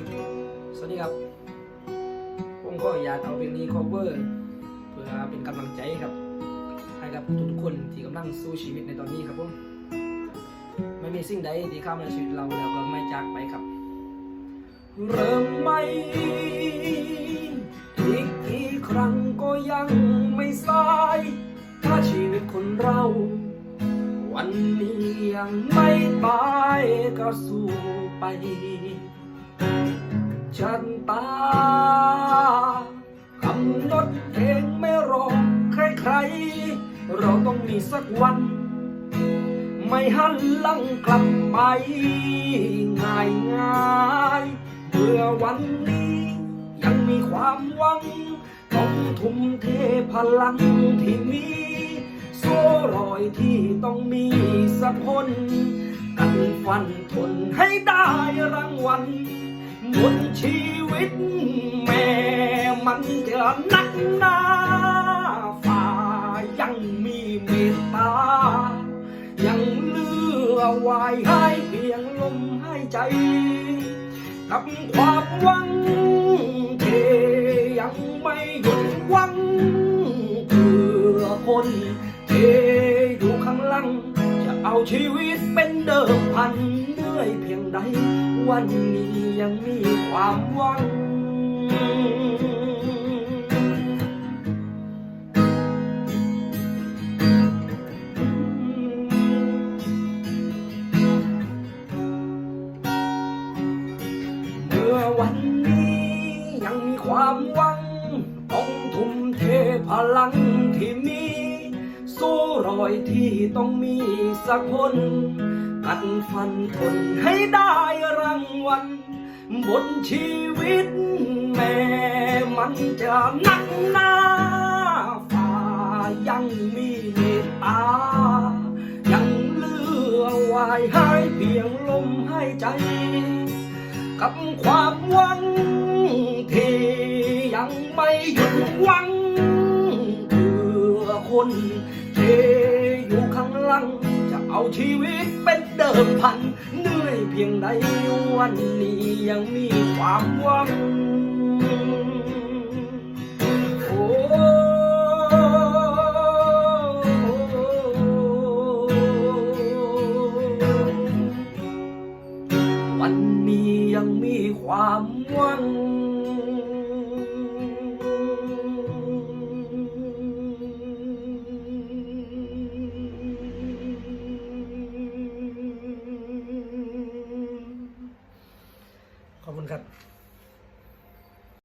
สวัสดีครับ ผมก็อยากเอาเพลงนี้ cover เพื่อเป็นกำลังใจครับ ให้กับทุกๆคนที่กำลังสู้ชีวิตในตอนนี้ครับผมไม่มีสิ่งใดที่เข้ามาในชีวิตเราแล้วก็ไม่จากไปครับ เริ่มใหม่อีกกี่ครั้งก็ยังไม่สาย ถ้าชีวิตคนเรา วันนี้ยังไม่ตายก็สู้ไป ฉันตากำนดเองไม่รอใครๆ เราต้องมีสักวัน ไม่หันหลังกลับไป ง่ายง่ายๆเพื่อวันนี้ ยังมีความหวัง ต้องทุ่มเทพลังที่มีโซ่รอยที่ต้องมีสักคน กันฟันทนให้ได้รางวัล บนชีวิต แม่มันจะนักหนาฝ่ายังมีเมตตา ยังเลือไว้ให้เพียงลมหายใจ กับความหวังเทยังไม่หยุดหวังเพื่อคนเทอยู่ข้างหลัง เอาชีวิตเป็นเดิมพันเหนื่อยเพียงใด วันนี้ยังมีความหวัง เมื่อวันนี้ยังมีความหวังต้องทุ่มเทพลัง ยที่ต้องมีสักคน กัดฟันทนให้ได้รางวัลบนชีวิตแม่มันจะหนักหนาฝ่ายังมีเมตตา ยังเลือไว้ให้เพียงลมหายใจ กับความหวังที่ยังไม่หยุดหวังเพื่อคน ที่อยู่ข้างหลัง จะเอาชีวิตเป็นเดิมพัน เหนื่อยเพียงใดวันนี้ยังมีความหวังโอ้วันนี้ยังมีความหวัง ครับ